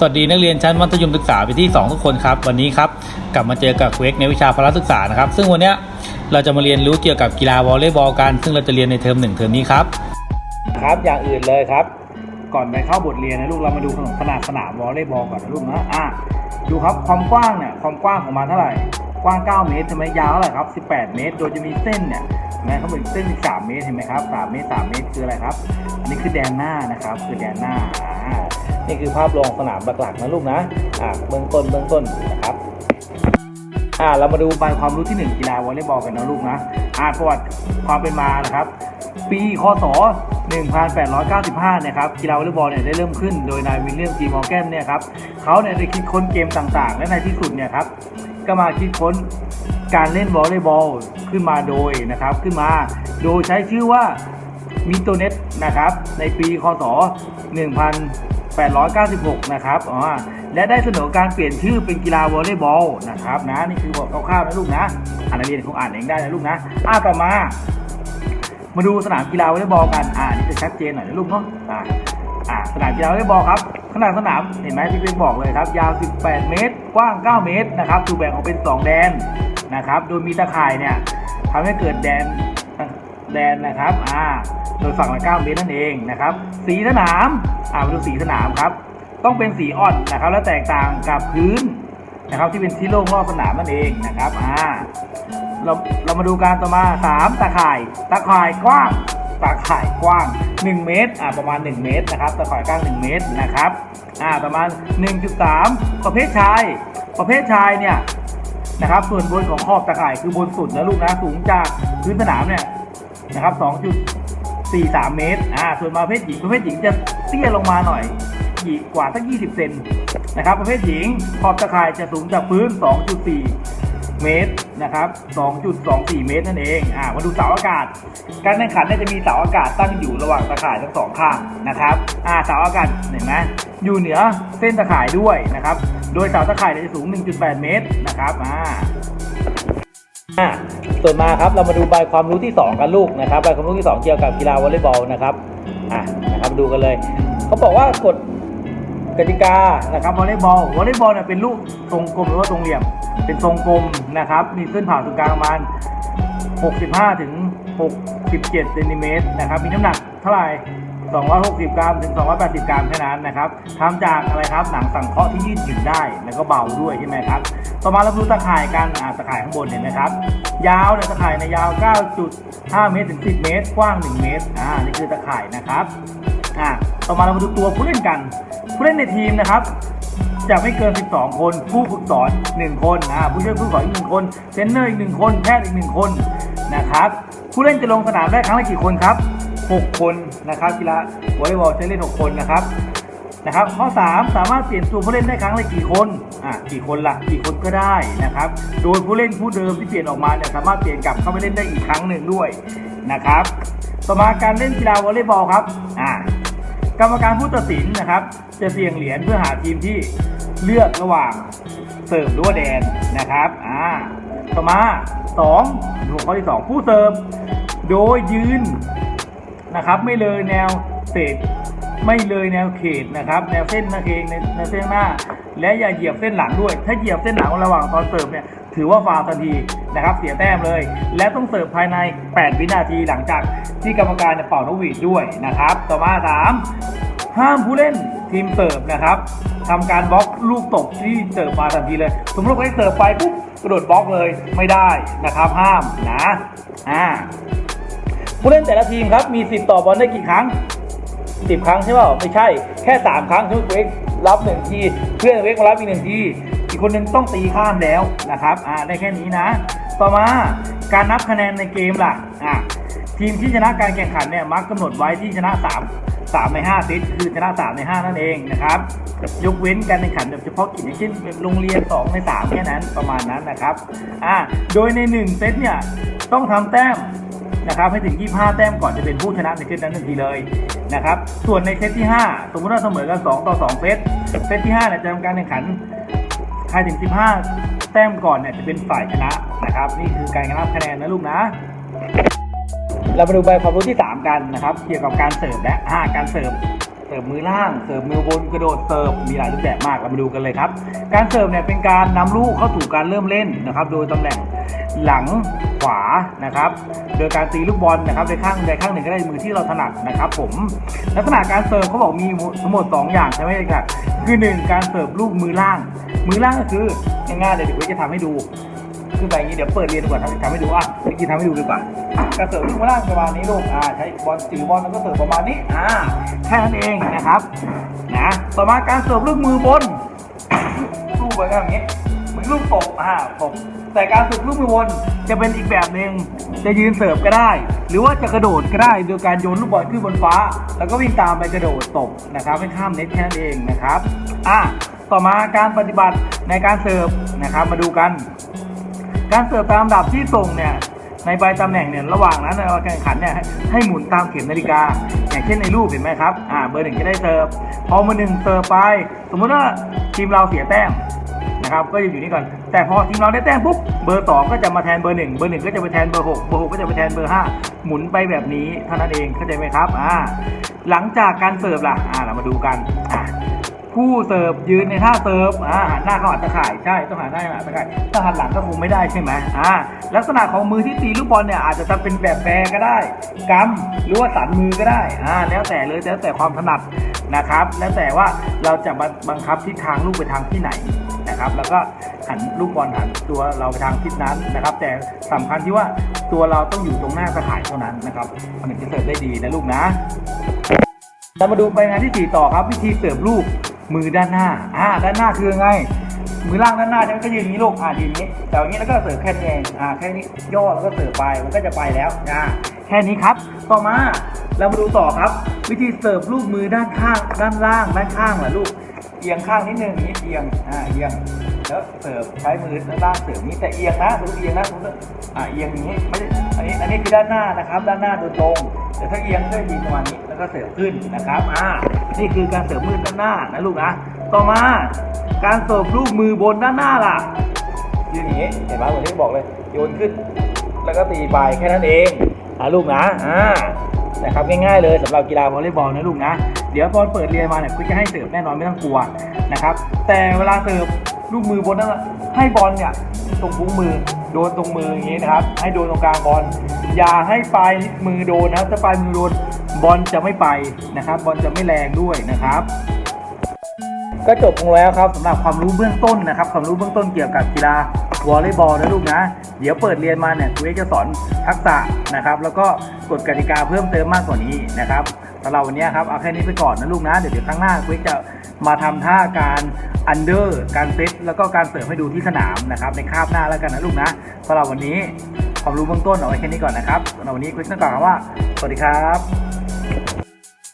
สวัสดีนักเรียนชั้นมัธยมศึกษาปีที่ 2 ทุกคนครับ วันนี้ครับกลับมาเจอกับเวกในวิชาพละศึกษานะครับ ซึ่งวันนี้เราจะมาเรียนรู้เกี่ยวกับกีฬาวอลเลย์บอลกันซึ่งเราจะเรียนในเทอมหนึ่งเทอมนี้ครับครับอย่างอื่นเลยครับ ก่อนไปเข้าบทเรียนนะลูกเรามาดูขนาดสนามวอลเลย์บอลก่อนนะลูกนะอะดูครับความกว้างเนี่ยความกว้างของมันเท่าไหร่กว้าง 9 เมตรใช่ไหมยาวเท่าไหร่ครับ 18 เมตร โดยจะมีเส้นเนี่ยนไหมเขาเป็นเส้น3เมตรเห็นไหมครับ 3 เมตร 3 เมตรคืออะไรครับ อันนี้คือแดนหน้านะครับ คือแดนหน้า นี่คือภาพรวมสนามหลักๆนะลูกนะอ่าเบื้องต้นเบื้องต้นนะครับอ่าเรามาดูใบความรู้ที่ 1 กีฬาวอลเลย์บอลกันนะลูกนะอ่าประวัติความเป็นมานะครับ ปีคศ 1895นะครับกีฬาวอลเลย์บอลเนี่ยได้เริ่มขึ้นโดยนายวิลเลียมจีมอร์แกนเนี่ยครับเขาเนี่ยได้คิดค้นเกมต่างๆ และในที่สุดเนี่ยครับก็มาคิดค้นการเล่นวอลเลย์บอลขึ้นมาโดยนะครับขึ้นมาโดยใช้ชื่อว่ามิโตเน็ตนะครับในปีคศ 1 896 นะครับอ๋อและได้เสนอการเปลี่ยนชื่อเป็นกีฬาวอลเลย์บอลนะครับนะนี่คือบทคร่าวๆนะลูกนะอ่านนักเรียนคงอ่านเองได้นะลูกนะอ่าต่อมา มาดูสนามกีฬาวอลเลย์บอลกันอ่านี่จะชัดเจนหน่อยนะลูกเนาะอ่าอ่าสนามกีฬาวอลเลย์บอลครับขนาดสนามเห็นไหมที่เป็นบอกเลยครับ ยาว 18 เมตร กว้าง 9 เมตรนะครับถูกแบ่งออกเป็น 2 แดนนะครับโดยมีตะข่ายเนี่ยทำให้เกิดแดน แดนนะครับอ่าโดยฝั่งละ 9 เมตรนั่นเองนะครับ สีสนามอ่ามาดูสีสนามครับ ต้องเป็นสีอ่อนนะครับ และแตกต่างกับพื้นนะครับที่เป็นที่โล่งรอบสนามนั่นเองนะครับอ่าเราเรามาดูการต่อมา 3ตะข่ายตะข่ายกว้างตะข่ายกว้าง 1 เมตรอ่าประมาณ 1 เมตรนะครับตะข่ายกว้าง 1 เมตรนะครับอ่าประมาณ 1.3 ประเภทชาย ประเภทชายเนี่ยนะครับส่วนบนของขอบตะข่ายคือบนสุดนะลูกนะสูงจากพื้นสนามเนี่ย นะครับ 2.43 เมตร อ่า ส่วนประเภทหญิงประเภทหญิงจะเตี้ยลงมาหน่อยหยีกว่าสัก 20 เซนนะครับ ประเภทหญิงขอบตะข่ายจะสูงจากพื้น 2.4 เมตรนะครับ 2.24 เมตรนั่นเอง อ่า มาดูเสาอากาศ การแข่งขันเนี่ยจะมีเสาอากาศตั้งอยู่ระหว่างตะข่ายทั้งสองข้างนะครับ อ่า เสาอากาศเห็นไหมอยู่เหนือเส้นตะข่ายด้วยนะครับ โดยเสาตะข่ายจะสูง 1.8 เมตรนะครับ อ่า ส่วนมาครับเรามาดูใบความรู้ที่ 2 กันลูกนะครับใบความรู้ที่ 2 เกี่ยวกับกีฬาวอลเลย์บอลนะครับอะนะครับดูกันเลยเขาบอกว่ากฎกติกานะครับวอลเลย์บอลวอลเลย์บอลเนี่ยเป็นลูกทรงกลมหรือว่าทรงเหลี่ยม เป็นทรงกลมนะครับ มีเส้นผ่าศูนย์กลางประมาณ 65 ถึง 67เซนติเมตรนะครับ มีน้ำหนักเท่าไหร่ 260 กรัมถึง 280 กรัมแค่นั้นนะครับทำจากอะไรครับหนังสังเคราะห์ที่ยืดหยุ่นได้ แล้วก็เบาด้วยใช่ไหมครับต่อมาเราดูตะข่ายกันตะข่ายข้างบนเห็นไหมครับยาวเนี่ยตะข่ายในยาว 9.5 เมตรถึง 10 เมตร กว้าง 1 เมตรอ่านี่คือตะข่ายนะครับอ่าต่อมาเรามาดูตัวผู้เล่นกันผู้เล่นในทีมนะครับจะไม่เกิน 12 คน ผู้ฝึกสอน 1 คนอ่าผู้ช่วยผู้ฝึกสอนอีก1คนเทรนเนอร์อีก1คน แพทย์อีก1คนนะครับ ผู้เล่นจะลงสนามได้ครั้งละกี่คนครับ 6 คนนะครับกีฬาวอลเลย์บอลใช้เล่น 6 คนนะครับนะครับ ข้อ 3 สามารถเปลี่ยนตัวผู้เล่นได้ครั้งละกี่คนอ่ากี่คนละ่ะกี่คนก็ได้นะครับ โดยผู้เล่นผู้เดิมที่เปลี่ยนออกมาเนี่ยสามารถเปลี่ยนกลับเข้าไปเล่นได้อีกครั้งหนึ่งด้วยนะครับ ต่อมาการเล่นกีฬาวอลเลย์บอลครับอ่ากรรมการผู้ตัดสินนะครับ จะเสี่ยงเหรียญเพื่อหาทีมที่เลือกระหว่างเสิร์ฟหรือว่าแดนนะครับอ่าต่อมา2หัวข้อที่ 2 ผู้เสิร์ฟโดยยืน นะครับ ไม่เลยแนวเศษไม่เลยแนวเขตนะครับ แนวเส้นนั่นเองในในเส้นหน้า และอย่าเหยียบเส้นหลังด้วย ถ้าเหยียบเส้นหลังระหว่างตอนเสิร์ฟเนี่ยถือว่าฟาวทันทีนะครับ เสียแต้มเลย และต้องเสิร์ฟภายใน 8 วินาทีหลังจากที่กรรมการเป่านกหวีดด้วยนะครับ ต่อมา 3 ห้ามผู้เล่นทีมเสิร์ฟนะครับทำการบล็อกลูกตกที่เสิร์ฟมาทันทีเลย สมมติว่าให้เสิร์ฟไปปุ๊บกระโดดบล็อกเลยไม่ได้นะครับ ห้ามนะอ่า ผู้เล่นแต่ละทีมครับมีสิทธิ์ต่อบอลได้กี่ครั้งสิบครั้งใช่เปล่าไม่ใช่แค่สามครั้งทุกเวกรับหนึ่งทีเพื่อนเวกมารับอีกหนึ่งทีอีกคนหนึงต้องตีข้ามแล้วนะครับอ่าได้แค่นี้นะ ต่อมาการนับคะแนนในเกมล่ะอ่าทีมที่ชนะการแข่งขันเนี่ยมักกำหนดไว้ที่ชนะ 3 3 ใน5เซตคือชนะ 3 ใน 5 นั่นเองนะครับยกเว้นการแข่งขันแบบเฉพาะกิจอย่างเช่นโรงเรียน 2 ใน 3 แค่นั้นประมาณนั้นนะครับอ่าโดยใน 1 เซตเนี่ยต้องทำแต้ม นะครับให้ถึง 25 แต้มก่อนจะเป็นผู้ชนะในเซตนั้นทันทีเลยนะครับส่วนในเซตที่ 5 สมมติว่าเสมอกัน 2 ต่อ 2 เซตเซตที่5เนี่ยจะทำการแข่งขันใครถึง 15 แต้มก่อนเนี่ยจะเป็นฝ่ายชนะนะครับ นี่คือการนับคะแนนนะลูกนะเรามาดูใบความรู้ที่ 3 กันนะครับ เกี่ยวกับการเสิร์ฟและอ่าการเสิร์ฟเสิร์ฟมือล่าง เสิร์ฟมือบนกระโดดเสิร์ฟ มีหลายรูปแบบมาก เรามาดูกันเลยครับ การเสิร์ฟเนี่ยเป็นการนำลูกเข้าสู่การเริ่มเล่นนะครับ โดยตำแหน่ง หลังขวานะครับ โดยการตีลูกบอลนะครับในข้างใดข้างหนึ่งก็ได้มือที่เราถนัดนะครับผมลักษณะการเสิร์ฟเขาบอกมีทั้งหมด 2 อย่างใช่ไหมครับคือ 1 การเสิร์ฟลูกมือล่าง มือล่างก็คือง่ายๆเลยเดี๋ยวจะทำให้ดูขึ้นไปอย่างนี้เดี๋ยวเปิดเรียนดีกว่าทำทำให้ดูอะเมื่อกี้ทำให้ดูดีกว่าการเสิร์ฟลูกมาล่างประมาณนี้ลูกอ่าใช้บอลตีบอลแล้วก็เสิร์ฟประมาณนี้อ่าแค่นั้นเองนะครับนะต่อมาการเสิร์ฟลูกมือบนลูกไปก็อย่างนี้เหมือนลูกตบอ่าตบ แต่การเสิร์ฟลูกมือบนจะเป็นอีกแบบหนึ่งจะยืนเสิร์ฟก็ได้ หรือว่าจะกระโดดก็ได้โดยการโยนลูกบอลขึ้นบนฟ้า แล้วก็วิ่งตามไปกระโดดตบนะครับไม่ข้ามเน็ตแค่นั้นเองนะครับอ่าต่อมาการปฏิบัติในการเสิร์ฟนะครับมาดูกัน การเสิร์ฟตามลำดับที่ส่งเนี่ยในใบตำแหน่งเนี่ยระหว่างนั้นในการแข่งขันเนี่ยให้หมุนตามเข็มนาฬิกา อย่างเช่นในรูปเห็นไหมครับอ่าเบอร์หนึ่งจะได้เสิร์ฟพอเบอร์หนึ่งเสิร์ฟไป สมมติว่าทีมเราเสียแต้ม นะครับก็จะอยู่นี่ก่อน แต่พอทีมเราได้แต้มปุ๊บเบอร์สองก็จะมาแทนเบอร์หนึ่งเบอร์หนึ่งก็จะไปแทนเบอร์หกเบอร์หกก็จะไปแทนเบอร์ห้าหมุนไปแบบนี้เท่านั้นเองเข้าใจไหมครับอ่าหลังจากการเสิร์ฟล่ะอ่าเรามาดูกันอ่าผู้เสิร์ฟยืนในท่าเสิร์ฟอ่าหันหน้าเข้าหาตะข่ายใช่ต้องหันหน้าเข้าหาตะข่ายถ้าหันหลังก็คงไม่ได้ใช่ไหมอ่าลักษณะของมือที่ตีลูกบอลเนี่ยอาจจะทำเป็นแบบแบก็ได้กำหรือว่าสันมือก็ได้อ่าแล้วแต่เลยแล้วแต่ความถนัดนะครับ แล้วแต่ว่าเราจะบังคับทิศทางลูกไปทางที่ไหน นะครับ แล้วก็หันลูกบอลหันตัวเราไปทางทิศนั้นนะครับ แต่สำคัญที่ว่าตัวเราต้องอยู่ตรงหน้าตะขายเท่านั้นนะครับมันถึงจะเสิร์ฟได้ดีนะลูกนะเรามาดูไปงานที่สี่ต่อครับ วิธีเสิร์ฟลูกมือด้านหน้าอ่าด้านหน้าคือไงมือล่างด้านหน้าใช่ไหมก็ยืนอย่างนี้ลูกอ่ายืนอย่างนี้ แต่อย่างนี้แล้วก็เสิร์ฟแค่นี้เองอ่าแค่นี้ย่อแล้วก็เสิร์ฟไปมันก็จะไปแล้วอ่าแค่นี้ครับ ต่อมาเรามาดูต่อครับ วิธีเสิร์ฟลูกมือด้านข้างด้านล่างด้านข้างเหรอลูก เอียงข้างนิดนึงนี้เอียงอ่าเอียงแล้วเสิร์ฟใช้มือด้านล่างเสิร์ฟนี้แต่เอียงนะดูเอียงนะดูอ่าเอียงอย่างนี้ไม่ใช่อันนี้อันนี้คือด้านหน้านะครับ ด้านหน้าโดยตรง แต่ถ้าเอียงก็จะดีประมาณนี้แล้วก็เสิร์ฟขึ้นนะครับอ่านี่คือการเสิร์ฟมือด้านหน้านะลูกนะต่อมาการเสิร์ฟลูกมือบนด้านหน้าล่ะยืนอย่างนี้เห็นไหมเหมือนที่บอกเลยโยนขึ้น แล้วก็ตีไปแค่นั้นเองอ่าลูกนะอ่า นะครับง่ายๆเลยสำหรับกีฬาวอลเลย์บอลนะลูกนะ เดี๋ยวตอเปิดเรียนมาเนี่ยคุณจะให้เสิร์ฟแน่นอนไม่ต้องกลัวนะครับแต่เวลาเสิร์ฟลูกมือบนนั้นให้บอลเนี่ยตรงพุ้งมือโดนตรงมืออย่างนี้นะครับ ให้โดนตรงกลางบอลอย่าให้ปลายมือโดนนะถ้าปลายมือโดนบอลจะไม่ไปนะครับ บอลจะไม่แรงด้วยนะครับก็จบลงแล้วครับสำหรับความรู้เบื้องต้นนะครับ ความรู้เบื้องต้นเกี่ยวกับกีฬาวอลเลย์บอลนะลูกนะ เดี๋ยวเปิดเรียนมาเนี่ยครูเอกจะสอน ทักษะนะครับ แล้วก็กฎกติกาเพิ่มเติมมากกว่านี้นะครับสำหรับวันนี้ครับเอาแค่นี้ไปก่อนนะลูกนะ เดี๋ยวเดี๋ยวครั้งหน้าครูเอกจะมาทำท่าการอันเดอร์การเซตแล้วก็การเสิร์ฟให้ดูที่สนามนะครับ ในคาบหน้าแล้วกันนะลูกนะสำหรับวันนี้ความรู้เบื้องต้นเอาไว้แค่นี้ก่อนนะครับสำหรับวันนี้ครูเอกต้องกล่าวว่า สวัสดีครับ